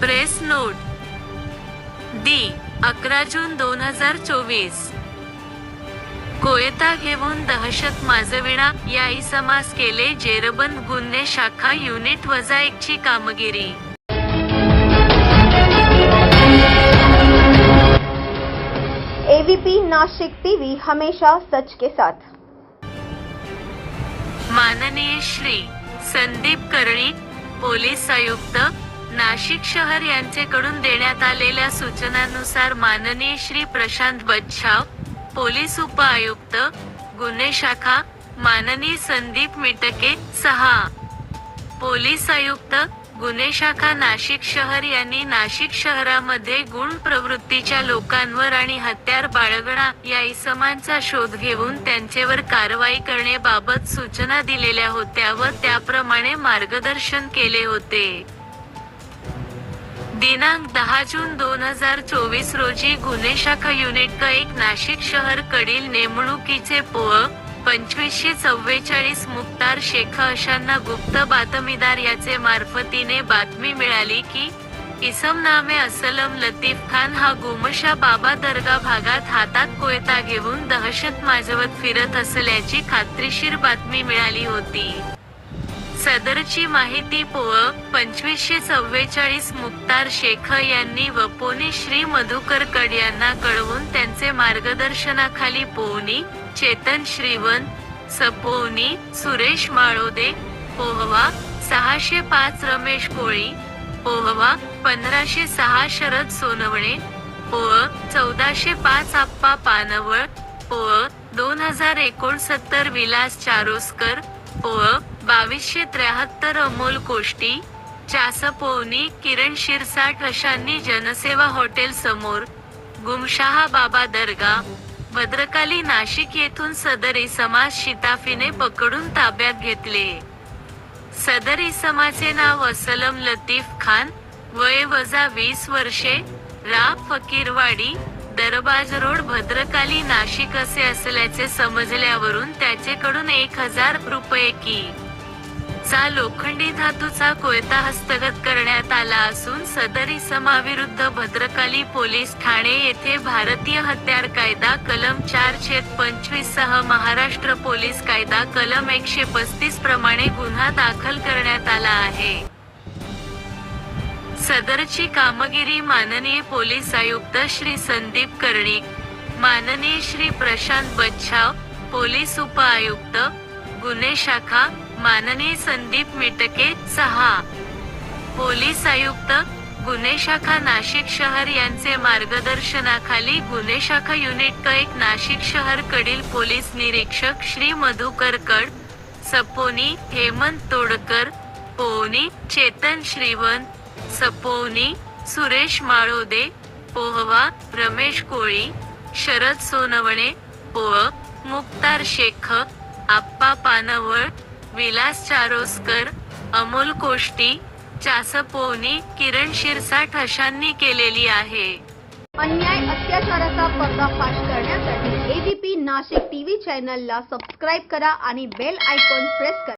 Press note. दी अकरा जून दोन हजार चोवीस. कोयता घेऊन दहशत माजविणा या इसमास केले जेरबंद गुन्हे शाखा युनिट वजा एकची कामगिरी. एवीपी नाशिक टीवी हमेशा सच के साथ. माननीय श्री संदीप कर्णिक पोलीस आयुक्त नाशिक शहर यांचेकडून देण्यात आलेल्या सूचनांनुसार माननीय श्री प्रशांत बच्छाव पोलीस उप आयुक्त गुन्हे शाखा माननीय संदीप मिटके सहा. पोलीस आयुक्त गुन्हे शाखा नाशिक शहर यांनी नाशिक शहरामध्ये गुण प्रवृत्तीच्या लोकांवर आणि हत्यार बाळगणा या इसमांचा शोध घेऊन त्यांचेवर कारवाई करण्याबाबत सूचना दिलेल्या होत्या व त्याप्रमाणे मार्गदर्शन केले होते. दिनांक दहा जून दोन हजार चोवीस रोजी गुन्हे शाखा युनिट एक नाशिक शहर कडील नेमणुकीचे पोअ पंचवीसशे चव्वेचाळीस मुक्तार शेख अशांना गुप्त बातमीदार याचे मार्फतीने बातमी मिळाली की इसम नामे असलम लतीफ खान हा गुमशा बाबा दर्गा भागात हातात कोयता घेऊन दहशत माजवत फिरत असल्याची खात्रीशीर बातमी मिळाली होती. सदरची माहिती पोअ पंचवीसशे चव्वेचाळीस मुक्तार शेख यांनी व पोनी श्री मधुकर कड यांना कळवून त्यांचे मार्गदर्शनाखाली पोहनी चेतन श्रीवन सपोनी सुरेश माळोदे पोहवा सहाशे पाच रमेश कोळी पोहवा पंधराशे सहा शरद सोनवणे पोह चौदाशे पाच आप्पा पानवळ पोह दोन हजार एकोणसत्तर विलास चारोस्कर पोह बावीसशे त्र्याहत्तर अमोल कोष्टी चासपोवनी किरण शिरसाट अशांनी जनसेवा हॉटेल समोर गुमशहा बाबा दर्गा भद्रकाली नाशिक येथून सदर समाज शिताफीने पकडून ताब्यात घेतले. सदर इसमाचे नाव असलम लतीफ खान वय वजा वीस वर्षे रा फकीरवाडी दरबाज रोड भद्रकाली नाशिक असे असल्याचे समजल्यावरून त्याचेकडून एक हजार रुपये की चा लोखंडी धातूचा कोयता हस्तगत करण्यात आला असून सदर इसमाविरुद्ध भद्रकाली पोलीस ठाणे येथे भारतीय हत्यार कायदा कलम चार छेद पंचवीस सह महाराष्ट्र पोलीस कायदा कलम एकशे पस्तीस प्रमाणे गुन्हा दाखल करण्यात आला आहे. सदरची कामगिरी माननीय पोलीस आयुक्त श्री संदीप कर्णिक माननीय श्री प्रशांत बच्छाव पोलीस उप आयुक्त गुन्हे शाखा माननीय संदीप मिटके सहा. पोलीस आयुक्त गुन्हे शाखा नाशिक शहर यांचे मार्गदर्शनाखाली गुन्हे शाखा युनिट क एक नाशिक शहर कडील पोलीस निरीक्षक श्री मधुकर कड सपोनी हेमंत तोडकर पोहनी चेतन श्रीवंत सपोनी सुरेश माळोदे पोहवा रमेश कोळी शरद सोनवणे पोह मुक्तार शेख आप्पा पानवळ विलास चारोस्कर अमोल कोष्टी चासपोवनी किरण शिरसाट अशांनी केलेली आहे. अन्याय अत्याचाराचा पर्दाफाश करण्यासाठी एबीपी नाशिक टीव्ही चॅनलला सबस्क्राईब करा आणि बेल आयकॉन प्रेस करा.